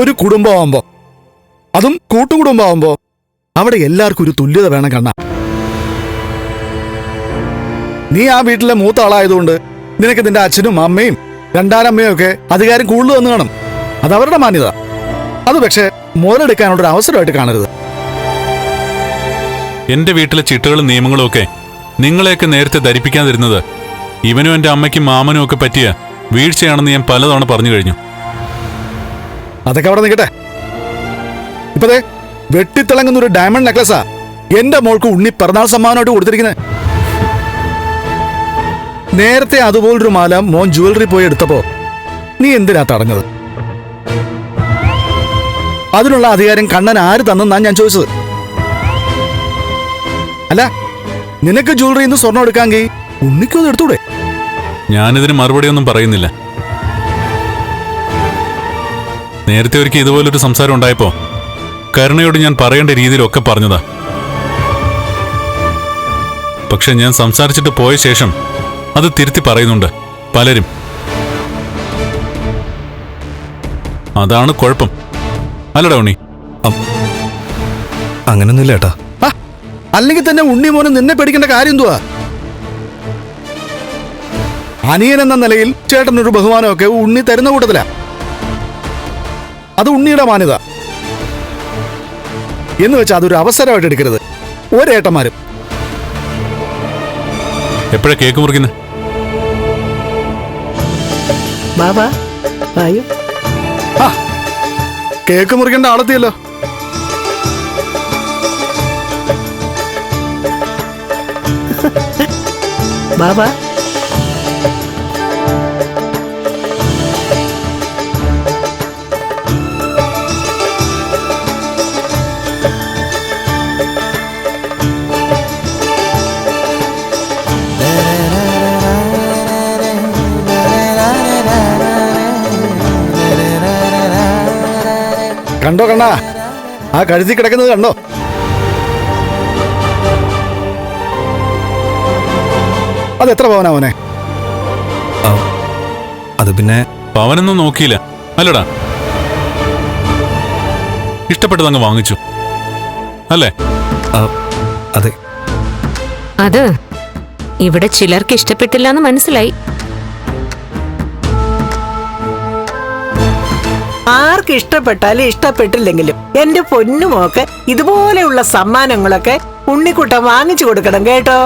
ഒരു കുടുംബമാകുമ്പോ അതും കൂട്ടുകുടുംബമാകുമ്പോ അവിടെ എല്ലാവർക്കും ഒരു തുല്യത വേണം കണ്ണ. നീ ആ വീട്ടിലെ മൂത്ത ആളായതുകൊണ്ട് നിനക്ക് നിന്റെ അച്ഛനും അമ്മയും രണ്ടാനമ്മയും ഒക്കെ അധികാരം കൂടുതൽ വന്നു കാണും. അത് അവരുടെ മാന്യത. അത് പക്ഷേ മുതലെടുക്കാനുള്ളൊരു അവസരമായിട്ട് കാണരുത്. എന്റെ വീട്ടിലെ ചിട്ടകളും നിയമങ്ങളും ഒക്കെ നിങ്ങളെയൊക്കെ നേരത്തെ ധരിപ്പിക്കാതിരുന്നത് ഇവനും എന്റെ അമ്മയ്ക്കും മാമനും ഒക്കെ പറ്റിയ വീഴ്ചയാണെന്ന് ഞാൻ പലതവണ പറഞ്ഞു കഴിഞ്ഞു. അതൊക്കെ അവിടെ നിൽക്കട്ടെ. ഇപ്പതേ വെട്ടിത്തിളങ്ങുന്ന ഒരു ഡയമണ്ട് നെക്ലസാ എന്റെ മോൾക്ക് ഉണ്ണി പിറന്നാൾ സമ്മാനമായിട്ട് കൊടുത്തിരിക്കുന്നത് നേരത്തെ അതുപോലൊരു മാല മോൻ ജുവലറി പോയി എടുത്തപ്പോ നീ എന്തിനാ തടഞ്ഞത്? അതിനുള്ള അധികാരം കണ്ണൻ ആര് തന്നെന്നാ ഞാൻ ചോദിച്ചത്. അല്ല നിനക്ക് ജുവലറിയിൽ നിന്ന് സ്വർണം ഉണ്ണിക്കും അത് എടുത്തൂടെ? ഞാനിതിന് മറുപടിയൊന്നും പറയുന്നില്ല. നേരത്തെ ഒരിക്കൽ ഇതുപോലൊരു സംസാരം ഉണ്ടായപ്പോ കരുണയോട് ഞാൻ പറയേണ്ട രീതിയിലൊക്കെ പറഞ്ഞതാ. പക്ഷെ ഞാൻ സംസാരിച്ചിട്ട് പോയ ശേഷം അത് തിരുത്തി പറയുന്നുണ്ട് പലരും. അതാണ് കുഴപ്പം. അല്ലടാ ഉണ്ണി. അങ്ങനൊന്നുമില്ല ഏട്ടാ. അല്ലെങ്കിൽ തന്നെ ഉണ്ണി മോനെ നിന്നെ പേടിക്കേണ്ട കാര്യം എന്തുവാ? അനിയൻ എന്ന നിലയിൽ ചേട്ടനൊരു ബഹുമാനമൊക്കെ ഉണ്ണി തരുന്ന കൂട്ടത്തില. അത് ഉണ്ണിയുടെ മാന്യത. എന്ന് വെച്ചാൽ അതൊരു അവസരമായിട്ട് എടുക്കരുത്. ഒരേട്ടന്മാരും. എപ്പോഴാ കേക്ക് മുറിക്കുന്നത് ബാബാ വായു. ആ കേക്ക് മുറിക്കേണ്ട ആളെത്തിയല്ലോ. ബാബാ കണ്ടോ കണ്ണാ? ആ കഴുതി കിടക്കുന്നത് കണ്ടോ? അത് എത്ര പവനാ മോനെ? ആ, അത് പിന്നെ പവനൊന്നും നോക്കിയില്ല. അല്ലടാ. ഇഷ്ടപ്പെട്ടത് അങ്ങ് വാങ്ങിച്ചു. അല്ലേ? അതെ. അത് ഇവിടെ ചിലർക്ക് ഇഷ്ടപ്പെട്ടില്ല എന്ന് മനസ്സിലായി. ആർക്ക് ഇഷ്ടപ്പെട്ടാലും ഇഷ്ടപ്പെട്ടില്ലെങ്കിലും എന്റെ പൊന്നുമോക്ക് ഇതുപോലെയുള്ള സമ്മാനങ്ങളൊക്കെ ഉണ്ണിക്കുട്ടൻ വാങ്ങിച്ചു കൊടുക്കണം കേട്ടോ.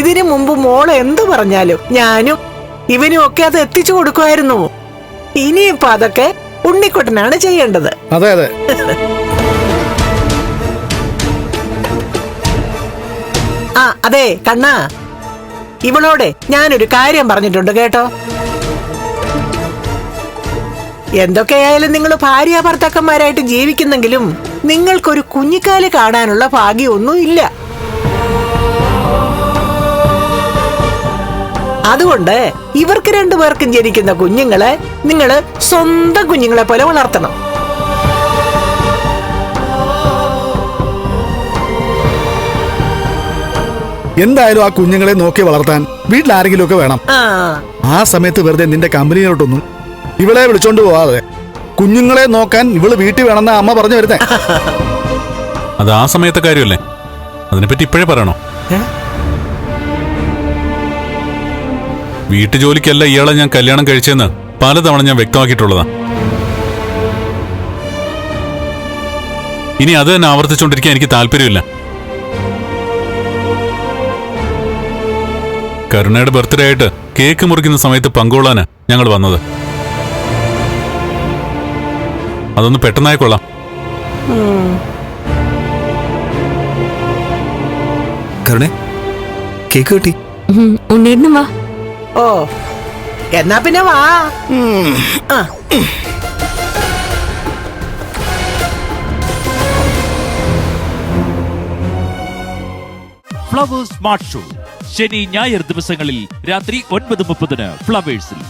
ഇതിനു മുമ്പ് മോൾ എന്തു പറഞ്ഞാലും ഞാനും ഇവനും ഒക്കെ അത് എത്തിച്ചു കൊടുക്കുമായിരുന്നു. ഇനിയിപ്പോ അതൊക്കെ ഉണ്ണിക്കുട്ടനാണ് ചെയ്യേണ്ടത്. അതെ അതെ. ആ അതെ കണ്ണാ. ഇവളോടെ ഞാനൊരു കാര്യം പറഞ്ഞിട്ടുണ്ട് കേട്ടോ. എന്തൊക്കെയായാലും നിങ്ങൾ ഭാര്യ ഭർത്താക്കന്മാരായിട്ട് ജീവിക്കുന്നെങ്കിലും നിങ്ങൾക്കൊരു കുഞ്ഞിക്കാൽ കാണാനുള്ള ഭാഗ്യമൊന്നും ഇല്ല അതുകൊണ്ട് ഇവർക്ക് രണ്ടുപേർക്കും ജനിക്കുന്ന കുഞ്ഞുങ്ങളെ നിങ്ങൾ സ്വന്തം കുഞ്ഞുങ്ങളെ പോലെ വളർത്തണം. എന്തായാലും ആ കുഞ്ഞുങ്ങളെ നോക്കി വളർത്താൻ വീട്ടിൽ ആരെങ്കിലും ഒക്കെ വേണം. ആ. ആ സമയത്ത് വെറുതെ നിന്റെ കമ്പനിയിലോട്ടൊന്നും ഇവളെ വിളിച്ചോണ്ട് പോവാതെ. കുഞ്ഞുങ്ങളെ നോക്കാൻ ഇവൾ വീട്ടിൽ വേണമെന്ന അമ്മ പറഞ്ഞു വരുന്നേ. അത് ആ സമയത്തെ കാര്യമല്ലേ? അതിനെപ്പറ്റി ഇപ്പോഴേ പറയണോ? വീട്ടു ജോലിക്കല്ല ഇയാളെ ഞാൻ കല്യാണം കഴിച്ചെന്ന് പലതവണ ഞാൻ വ്യക്തമാക്കിയിട്ടുള്ളതാ. ഇനി അത് തന്നെ ആവർത്തിച്ചുകൊണ്ടിരിക്കാൻ എനിക്ക് താല്പര്യമില്ല. കരുണയുടെ ബർത്ത്ഡേ ആയിട്ട് കേക്ക് മുറിക്കുന്ന സമയത്ത് പങ്കുകൊള്ളാനാണ് ഞങ്ങൾ വന്നത്. അതൊന്ന് പെട്ടെന്നായി കൊള്ളാം. കരുണേ കേക്ക് കിട്ടി. ഉം, ഉണ്ണീടിനും വാ. ഓ എന്നാ പിന്നെ വാ. ആ. Flowers smart show. ശനി ഞായർ ദിവസങ്ങളിൽ രാത്രി ഒൻപത് മുപ്പതിന് ഫ്ലവേഴ്സിൽ.